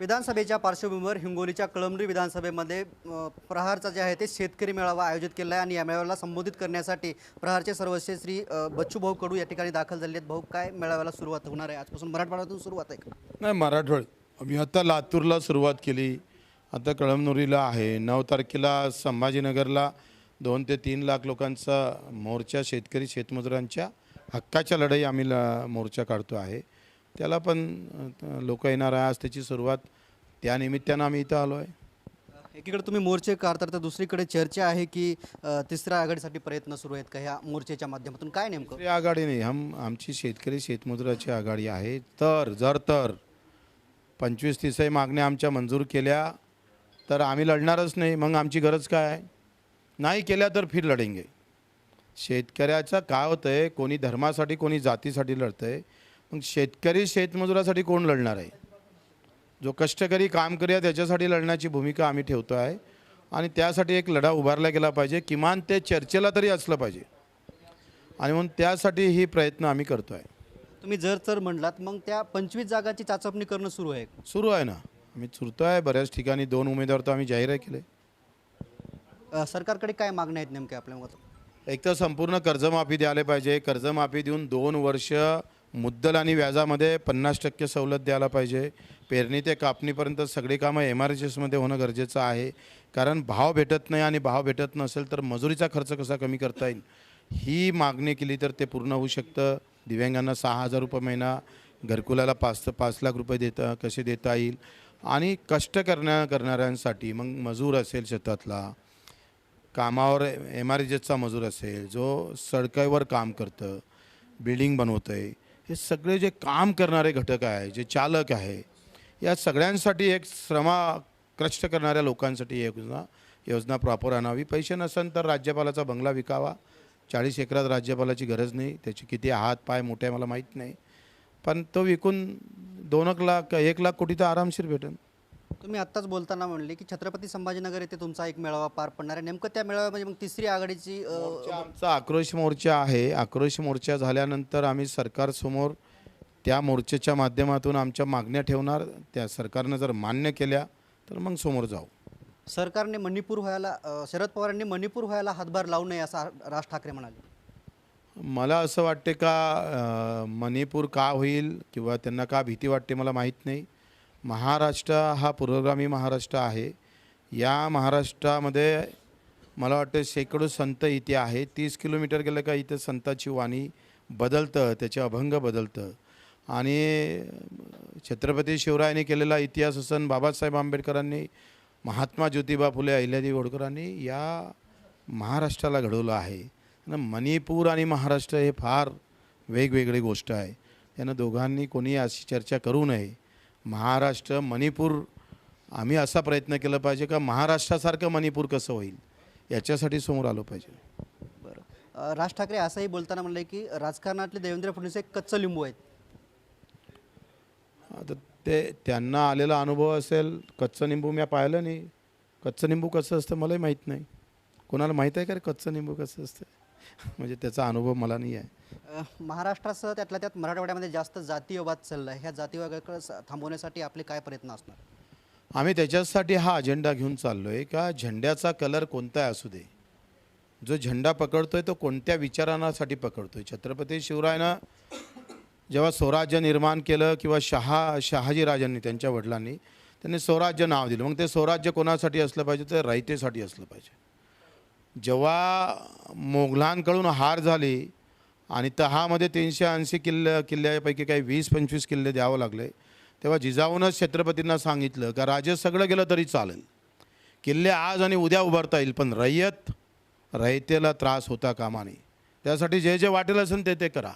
विधानसभेच्या पार्श्वभूमीवर हिंगोलीच्या कळमरी विधानसभेमध्ये प्रहारचा जे आहे ते शेतकरी मेळावा आयोजित केला आहे आणि या मेळाव्याला संबोधित करण्यासाठी प्रहारचे सर्वस्वी श्री बच्चू भाऊ कडू या ठिकाणी दाखल झाले आहेत. भाऊ काय मेळाव्याला सुरुवात होणार आहे? आजपासून मराठवाड्यातून सुरुवात आहे का? नाही मराठवाड. आम्ही आता लातूरला सुरुवात केली. आता कळमनुरीला आहे. नऊ तारखेला संभाजीनगरला दोन ते तीन लाख लोकांचा मोर्चा शेतकरी शेतमजुरांच्या हक्काच्या लढाई आम्ही मोर्चा काढतो आहे. त्याला पण लोक येणार आहे. आज त्याची सुरुवात त्या निमित्तानं आम्ही इथं आलो आहे. एकीकडे तुम्ही मोर्चे काढता तर दुसरीकडे चर्चा आहे की तिसऱ्या आघाडीसाठी प्रयत्न सुरू आहेत का? ह्या मोर्चेच्या माध्यमातून काय नेमकं? आघाडी नाही. हम आमची शेतकरी शेतमजुराची आघाडी आहे. तर जर तर पंचवीस तीसही मागण्या आमच्या मंजूर केल्या तर आम्ही लढणारच नाही. मग आमची गरज काय आहे? नाही केल्या तर फिर लढेंगे. शेतकऱ्याचं काय होतं आहे कोणी धर्मासाठी कोणी जातीसाठी लढतं आहे मग शेतकरी शेतमजुरासाठी कोण लढणार आहे? जो कष्टकरी काम करूया त्याच्यासाठी लढण्याची भूमिका आम्ही ठेवतो आहे. आणि त्यासाठी एक लढा उभारला गेला पाहिजे. किमान ते चर्चेला तरी असलं पाहिजे. आणि म्हणून त्यासाठी ही प्रयत्न आम्ही करतो आहे. तुम्ही जर तर म्हणलात मग त्या पंचवीस जागांची चाचपणी करणं सुरू आहे. सुरू आहे ना. आम्ही चुरतो आहे. बऱ्याच ठिकाणी दोन उमेदवार तर आम्ही जाहीर केले. अ, सरकारकडे काय मागण्या आहेत नेमक्या आपल्या मत? एक तर संपूर्ण कर्जमाफी द्यायला पाहिजे. कर्जमाफी देऊन दोन वर्ष मुद्दल आणि व्याजामध्ये पन्नास टक्के सवलत द्यायला पाहिजे. पेरणी ते कापणीपर्यंत सगळी कामं एम आर एसमध्ये होणं गरजेचं आहे. कारण भाव भेटत नाही आणि भाव भेटत नसेल तर मजुरीचा खर्च कसा कमी करता येईल? ही मागणी केली तर ते पूर्ण होऊ शकतं. दिव्यांगांना सहा हजार रुपये महिना घरकुलाला पाच पाच लाख रुपये देता कसे देता येईल? आणि कष्ट करण्या करणाऱ्यांसाठी मग मजूर असेल शेतातला कामावर एम आर एचचा मजूर असेल जो सडकावर काम करतं बिल्डिंग बनवतं आहे हे सगळे जे काम करणारे घटक आहे जे चालक आहे या सगळ्यांसाठी एक श्रमा कष्ट करणाऱ्या लोकांसाठी योजना योजना प्रॉपर आणावी. पैसे नसेल तर राज्यपालाचा बंगला विकावा. चाळीस एकरात राज्यपालाची गरज नाही. त्याचे किती हात पाय मोठे आहे मला माहीत नाही. पण तो विकून दोन एक लाख एक लाख कोटी तर आरामशीर भेटेल तुम्ही आत्ताच बोलताना म्हणले की छत्रपती संभाजीनगर येथे तुमचा एक मेळावा पार पडणार आहे. नेमकं त्या मेळाव्यामध्ये मग तिसरी आघाडीची अ, मोर्चा आमचा आक्रोश मोर्चा आहे. आक्रोश मोर्चा झाल्यानंतर आम्ही सरकारसमोर त्या मोर्चाच्या माध्यमातून आमच्या मागण्या ठेवणार. त्या सरकारनं जर मान्य केल्या तर मग समोर जाऊ. सरकारने मणिपूर व्हायला अ, शरद पवारांनी मणिपूर व्हायला हातभार लावू नये असं राज ठाकरे म्हणाले. मला असं वाटते का अं, मणिपूर का होईल किंवा त्यांना का भीती वाटते मला माहीत नाही. महाराष्ट्र हा पुरोगामी महाराष्ट्र आहे. या महाराष्ट्रामध्ये मला वाटतं शेकडो संत इथे आहे तीस किलोमीटर गेलं का इथं संताची वाणी बदलतं त्याचे अभंग बदलतं. आणि छत्रपती शिवरायाने केलेला इतिहास असन बाबासाहेब आंबेडकरांनी महात्मा ज्योतिबा फुले अहिल्यादेवी होळकरांनी या महाराष्ट्राला घडवलं आहे. मणिपूर आणि महाराष्ट्र हे फार वेगवेगळी गोष्ट आहे. त्यानं दोघांनी कोणी अशी चर्चा करू नये. महाराष्ट्र मणिपूर आम्ही असा प्रयत्न केला पाहिजे का महाराष्ट्रासारखं मणिपूर कसं होईल? याच्यासाठी समोर आलो पाहिजे. बरं. राज ठाकरे असंही बोलताना म्हणले की राजकारणातले देवेंद्र फडणवीस एक कच्चं लिंबू आहेत. आता ते त्यांना आलेला अनुभव असेल कच्चं निंबू मी पाहिलं नाही. कच्चं निंबू कसं असतं मलाही माहीत नाही. कोणाला माहीत आहे का रे कच्चं निंबू कसं असतं? म्हणजे त्याचा अनुभव मला नाही आहे. अ, महाराष्ट्रासह त्यातल्या त्यात मराठवाड्यामध्ये जास्त जातीयवाद चालला आहे ह्या जातीयवादाकडे स- थांबवण्यासाठी आपले काय प्रयत्न असणार? आम्ही त्याच्यासाठी हा अजेंडा घेऊन चाललो आहे का झेंड्याचा कलर कोणताही असू दे. जो झेंडा पकडतोय तो कोणत्या विचारांसाठी पकडतोय? छत्रपती शिवरायानं जेव्हा स्वराज्य निर्माण केलं किंवा शहा शहाजीराजांनी त्यांच्या वडिलांनी त्यांनी स्वराज्य नाव दिलं. मग ते स्वराज्य कोणासाठी असलं पाहिजे? तर रयतेसाठी असलं पाहिजे. जेव्हा मोगलांकडून हार झाली आणि तहामध्ये तीनशे ऐंशी किल्ले किल्ल्यापैकी काही वीस पंचवीस किल्ले द्यावं लागले तेव्हा जिजाऊनच छत्रपतींना सांगितलं का राजे सगळं गेलं तरी चालेल. किल्ले आज आणि उद्या उभारता येईल पण रयत रयतेला त्रास होता कामा नये त्यासाठी जे जे वाटेल असेल ते ते करा.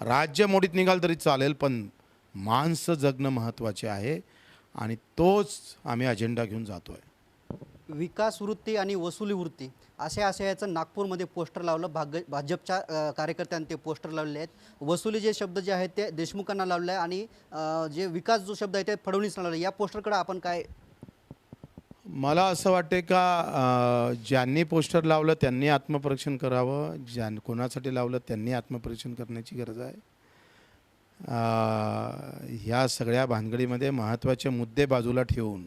राज्य मोडीत निघाल तरी चालेल पण माणसं जगणं महत्त्वाचे आहे आणि तोच आम्ही अजेंडा घेऊन जातो आहे विकास वृत्ती आणि वसुली वृत्ती अशा आशयाचं नागपूरमध्ये पोस्टर लावलं. भाग भाजपच्या कार्यकर्त्यांनी ते पोस्टर लावले आहेत. वसुली जे शब्द जे आहेत ते देशमुखांना लावले आहे आणि जे विकास जो शब्द आहे ते फडणवीसला लावलं या पोस्टरकडे आपण काय मला असं वाटते का ज्यांनी पोस्टर लावलं त्यांनी आत्मपरीक्षण करावं. ज्यां कोणासाठी लावलं त्यांनी आत्मपरीक्षण करण्याची गरज आहे. ह्या सगळ्या भानगडीमध्ये महत्त्वाचे मुद्दे बाजूला ठेवून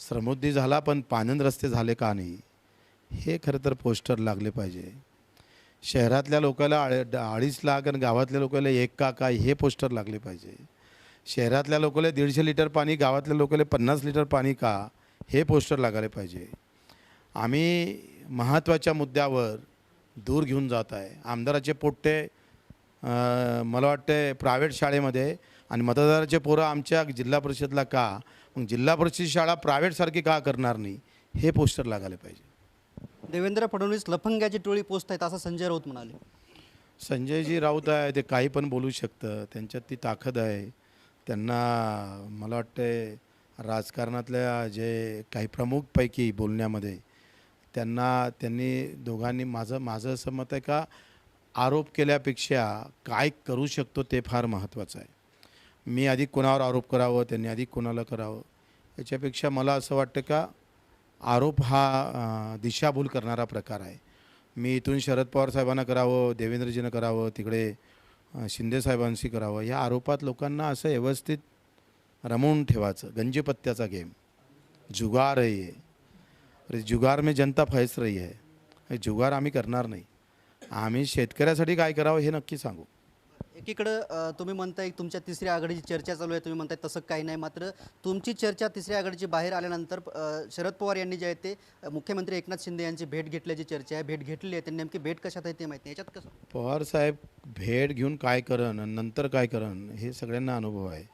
श्रमोद्धी झाला पण पानंद रस्ते झाले का नाही? हे खरं तर पोस्टर लागले पाहिजे. शहरातल्या लोकाला अडीच लाख आणि गावातल्या लोकाला एक का काय हे पोस्टर लागले पाहिजे. शहरातल्या लोकाला दीडशे लिटर पाणी गावातल्या लोकाला पन्नास लिटर पाणी का? हे पोस्टर लागायला पाहिजे. आम्ही महत्त्वाच्या मुद्द्यावर दूर घेऊन जात आहे. आमदाराचे पोट्टे मला वाटते प्रायव्हेट शाळेमध्ये आणि मतदाराचे पोरं आमच्या जिल्हा परिषदला का? मग जिल्हा परिषद शाळा प्रायव्हेटसारखी का करणार नाही? हे पोस्टर लागायला पाहिजे. देवेंद्र फडणवीस लफंग्याची टोळी पोचत आहेत असं संजय राऊत म्हणाले. संजयजी राऊत आहे ते काही पण बोलू शकतं. त्यांच्यात ती ताकद आहे. त्यांना मला वाटते राजकारणातल्या जे काही प्रमुखपैकी बोलण्यामध्ये त्यांना त्यांनी दोघांनी माझं माझं असं मत आहे का? आरोप केल्यापेक्षा काय करू शकतो ते फार महत्त्वाचं आहे. मी अधिक कोणावर आरोप करावं त्यांनी अधिक कोणाला करावं याच्यापेक्षा मला असं वाटतं का आरोप हा दिशाभूल करणारा प्रकार आहे. मी इथून शरद पवार साहेबांना करावं देवेंद्रजीनं करावं तिकडे शिंदेसाहेबांशी शिंदे साहेबांशी करावं या आरोपात लोकांना असं व्यवस्थित रमवून ठेवायचं गंजपत्त्याचा गेम. जुगार आहे अरे जुगार में जनता फैस रही है. हे जुगार आम्ही करणार नाही. आम्ही शेतकऱ्यासाठी काय करावं हे नक्की सांगू. एकीकडं अ, तुम्ही म्हणताय तुमच्या तिसऱ्या आघाडीची चर्चा चालू आहे तुम्ही म्हणताय तसं काही नाही मात्र तुमची चर्चा तिसऱ्या आघाडीची बाहेर आल्यानंतर अ, शरद पवार यांनी जे आहे ते अ, मुख्यमंत्री एकनाथ शिंदे यांची भेट घेतल्याची चर्चा आहे भेट घेतली आहे त्यांनी नेमकी भेट कशात आहे ते माहिती नाही. याच्यात कसं? पवार साहेब भेट घेऊन काय करण आणि नंतर काय करण हे सगळ्यांना अनुभव आहे.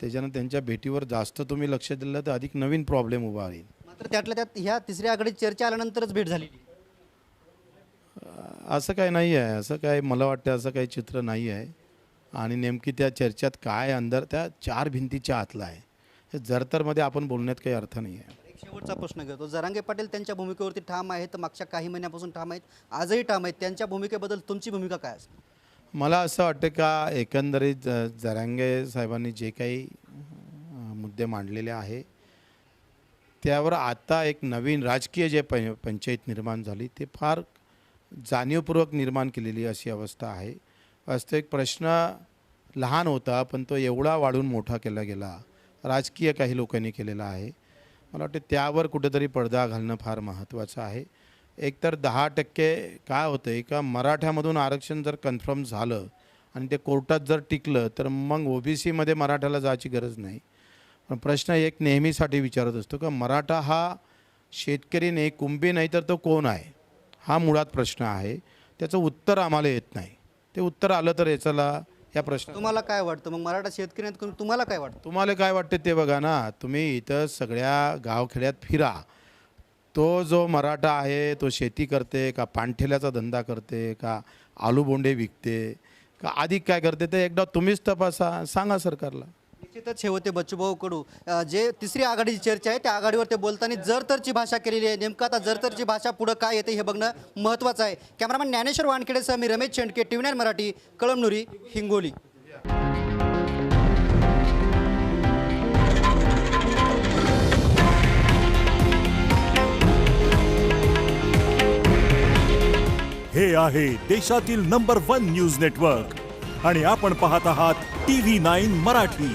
त्याच्यानं त्यांच्या भेटीवर जास्त तुम्ही लक्ष दिलं तर अधिक नवीन प्रॉब्लेम उभा राहील मात्र त्यातल्या त्यात ह्या तिसऱ्या आघाडीची चर्चा आल्यानंतरच भेट झालेली असं काही नाही आहे असं काय मला वाटतं असं काही चित्र नाही आहे. आणि नेमकी त्या चर्चेत काय अंदर त्या चार भिंतीच्या आतला आहे. हे जरतरमध्ये आपण बोलण्यात काही अर्थ नाही आहे. एक शेवटचा प्रश्न घेतो. जरांगे पाटील त्यांच्या भूमिकेवरती ठाम आहेत मागच्या काही महिन्यापासून ठाम आहेत आजही ठाम आहेत. त्यांच्या भूमिकेबद्दल तुमची भूमिका काय असेल? मला असं वाटतं का एकंदरीत ज- जरांगे साहेबांनी जे काही मुद्दे मांडलेले आहे त्यावर आता एक नवीन राजकीय जे पंचायत निर्माण झाली ते फार जाणीवपूर्वक निर्माण केलेली अशी अवस्था आहे. वास्तविक प्रश्न लहान होता पण तो एवढा वाढून मोठा केला गेला. राजकीय काही लोकांनी केलेला आहे. मला वाटते त्यावर कुठेतरी पडदा घालणं फार महत्त्वाचं आहे. एकतर दहा टक्के काय होतं आहे का मराठ्यामधून आरक्षण जर कन्फर्म झालं आणि ते कोर्टात जर टिकलं तर मग ओ बी सीमध्ये मराठ्याला जायची गरज नाही. पण प्रश्न एक नेहमीसाठी विचारत असतो का मराठा हा शेतकरी नाही कुंभी नाही तर तो कोण आहे? हा मुळात प्रश्न आहे. त्याचं उत्तर आम्हाला येत नाही. ते उत्तर आलं तर याच्याला या प्रश्न तुम्हाला काय वाटतं? मग मराठा शेतकरी आहेत, तुम्हाला काय वाटतं? तुम्हाला काय वाटते ते बघा ना तुम्ही इथं सगळ्या गावखेड्यात फिरा. तो जो मराठा आहे तो शेती करते का पाणठेल्याचा धंदा करते का आलू बोंडे विकते का अधिक काय करते ते एकदा तुम्हीच तपासा सांगा सरकारला. निश्चितच हे होते बच्चूभाऊ कडू. जे तिसरी आघाडीची चर्चा आहे त्या आघाडीवर ते बोलताना जरतरची भाषा केलेली आहे. नेमकं आता जरतरची भाषा पुढं काय येते हे बघणं महत्त्वाचं आहे. कॅमेरामॅन ज्ञानेश्वर वानखेडेसह मी रमेश शेंडके टीव्ही मराठी कळमनुरी हिंगोली. हे आहे देशातील नंबर वन न्यूज नेटवर्क आणि आपण पाहत आहात टी व्ही नाईन मराठी.